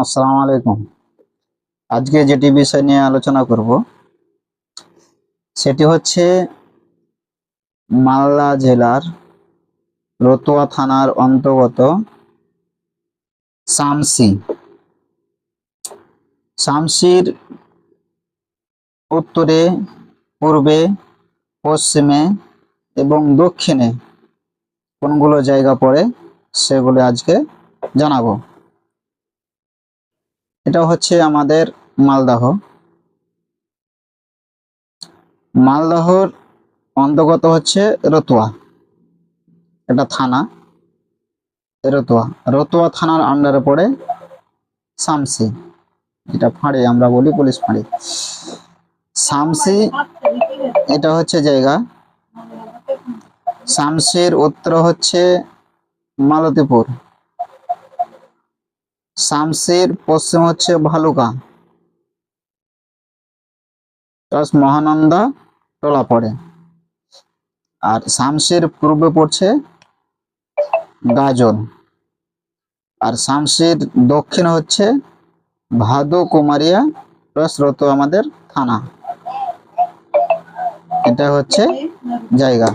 আসসালামু আলাইকুম। আজকে যেটি বিষয় নিয়ে আলোচনা করব, সেটি হচ্ছে মালদা জেলার রতুয়া থানার অন্তর্গত শামসি শামসির উত্তরে, পূর্বে, পশ্চিমে এবং দক্ষিণে কোনগুলো জায়গা পড়ে সেগুলো আজকে জানাব। এটা হচ্ছে আমাদের মালদহ। মালদহর অন্তর্গত হচ্ছে রতুয়া, এটা থানা, রতুয়া। রতুয়া থানার আন্ডারে পড়ে শামসি এটা ফাঁড়ি আমরা বলি পুলিশ ফাঁড়ি। শামসি এটা হচ্ছে জায়গা। শামসির উত্তর হচ্ছে মালতীপুর। শামসির পশ্চিম হচ্ছে ভালুকা। মহানন্দা টোলা পড়ে। আর শামসির পূর্বে পড়ছে গাজন আর শামসির দক্ষিণ হচ্ছে ভাদু কুমারিয়া প্লাস রত আমাদের থানা। এটা হচ্ছে জায়গা।